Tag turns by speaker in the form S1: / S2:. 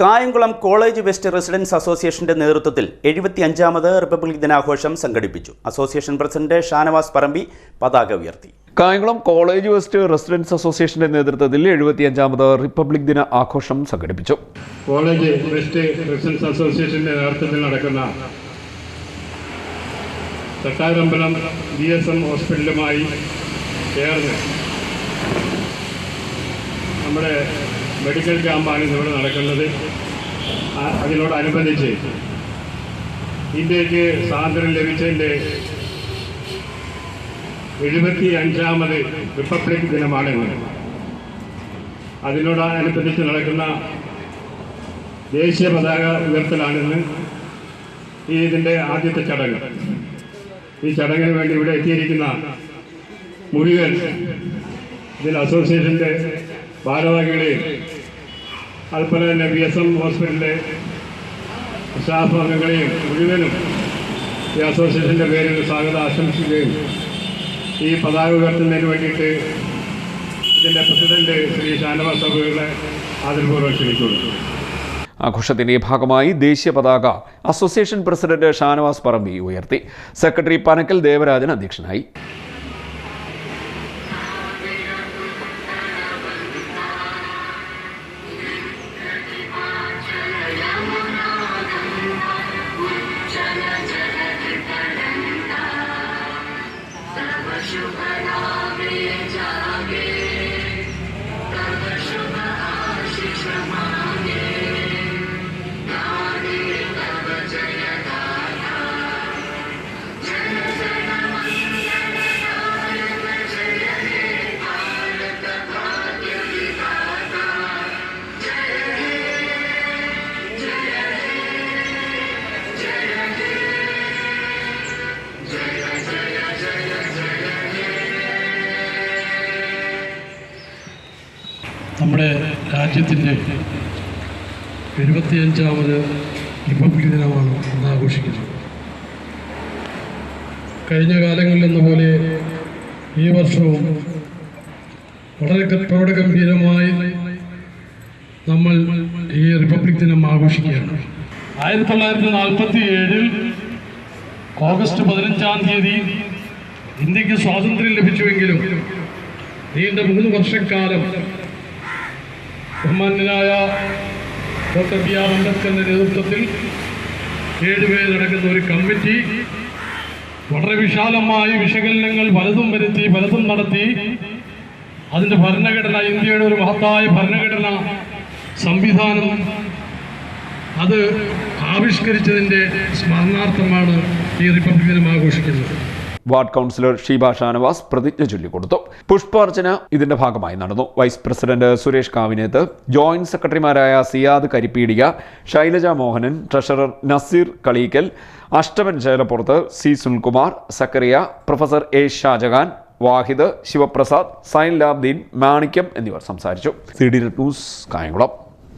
S1: Kayamkulam college west residence അസോസിയേഷന്റെ നേതൃത്വത്തിൽ എഴുപത്തി അഞ്ചാമത് റിപ്പബ്ലിക് ദിനാഘോഷം സംഘടിപ്പിച്ചു. അസോസിയേഷൻ പ്രസിഡന്റ് ഷാനവാസ് പറമ്പി പതാക ഉയർത്തി.
S2: കായംകുളം കോളേജ് വെസ്റ്റ് റെസിഡൻസ് അസോസിയേഷന്റെ നേതൃത്വത്തിൽ എഴുപത്തിയഞ്ചാമത് റിപ്പബ്ലിക് ദിന ആഘോഷം സംഘടിപ്പിച്ചു.
S3: കോളേജ് വെസ്റ്റ് റെസിഡൻസ് അസോസിയേഷന്റെ നേതൃത്വത്തിൽ നടക്കുന്ന തട്ടാരമ്പലം ബി എസ് എം ഹോസ്പിറ്റലുമായി ചേർന്ന് നമ്മുടെ മെഡിക്കൽ ക്യാമ്പാണ് ഇവിടെ നടക്കുന്നത്. അതിനോടനുബന്ധിച്ച് ഇന്ത്യയ്ക്ക് സ്വാതന്ത്ര്യം ലഭിച്ചതിന്റെ എഴുപത്തി അഞ്ചാമത് റിപ്പബ്ലിക് ദിനമാണ് ഇന്ന്. അതിനോടനുബന്ധിച്ച് നടക്കുന്ന ദേശീയ പതാക ഉയർത്തലാണിന്ന് ഈ ഇതിന്റെ ആദ്യത്തെ ചടങ്ങ്. ഈ ചടങ്ങിന് വേണ്ടി ഇവിടെ എത്തിയിരിക്കുന്ന മുഴുവൻ ഇതിൽ അസോസിയേഷന്റെ ഭാരവാഹികളെയും അതുപോലെ തന്നെ ബി എസ് എം ഹോസ്പിറ്റലിലെ സ്റ്റാഫ് അംഗങ്ങളെയും മുഴുവനും ഈ അസോസിയേഷന്റെ പേരിൽ സ്വാഗതം ആശംസിക്കുകയും ഈ പതാക ഉയർത്തുന്നതിന് വേണ്ടിയിട്ട് ഇതിന്റെ പ്രസിഡന്റ് ശ്രീ ഷാനവാസ് അബുകളെ ആദരപൂർവം ക്ഷണിക്കുന്നു.
S2: ആഘോഷത്തിന്റെ ഭാഗമായി ദേശീയ പതാക അസോസിയേഷൻ പ്രസിഡന്റ് ഷാനവാസ് പറമ്പി ഉയർത്തി. സെക്രട്ടറി പനക്കൽ ദേവരാജൻ അധ്യക്ഷനായി.
S4: जागे जागे നമ്മുടെ രാജ്യത്തിന്റെ എഴുപത്തിയഞ്ചാമത് റിപ്പബ്ലിക് ദിനമാണ് ഇന്ന് ആഘോഷിക്കുന്നത്. കഴിഞ്ഞ കാലങ്ങളിലെന്ന പോലെ ഈ വർഷവും വളരെ ഗ- പ്രൗഢഗംഭീരമായി നമ്മൾ ഈ റിപ്പബ്ലിക് ദിനം ആഘോഷിക്കുകയാണ്. ആയിരത്തി തൊള്ളായിരത്തി നാൽപ്പത്തി ഏഴിൽ ഓഗസ്റ്റ് പതിനഞ്ചാം തീയതി ഇന്ത്യയ്ക്ക് സ്വാതന്ത്ര്യം ലഭിച്ചുവെങ്കിലും നീണ്ട മൂന്ന് വർഷക്കാലം ബഹുമാന്യനായ ഡോക്ടർ ബി ആർ അംബേദ്കറിന്റെ നേതൃത്വത്തിൽ ഏഴുപേരടങ്ങുന്ന ഒരു കമ്മിറ്റി വളരെ വിശാലമായി വിശകലനങ്ങൾ പലതും വരുത്തി പലതും നടത്തി. അതിന്റെ ഭരണഘടന ഇന്ത്യയുടെ ഒരു മഹത്തായ ഭരണഘടന സംവിധാനം അത് ആവിഷ്കരിച്ചതിന്റെ സ്മരണാർത്ഥമാണ് ഈ റിപ്പബ്ലിക് ദിനം ആഘോഷിക്കുന്നത്.
S2: വാർഡ് കൗൺസിലർ ഷീബ ഷാനവാസ് പ്രതിജ്ഞ ചൊല്ലിക്കൊടുത്തു. പുഷ്പാർച്ചന ഇതിന്റെ ഭാഗമായി നടന്നു. Vice president Suresh Kavineth joint സെക്രട്ടറിമാരായ Siyad Karippeedika Shylaja Mohanan treasurer Naseer Kaleekkal Ashtaman Chelappurath C Sunilkumar Zakariya professor A Shajahan Wahid Sivaprasad Zainulabdeen Manikyam എന്നിവർ സംസാരിച്ചു. C D news Kayamkulam.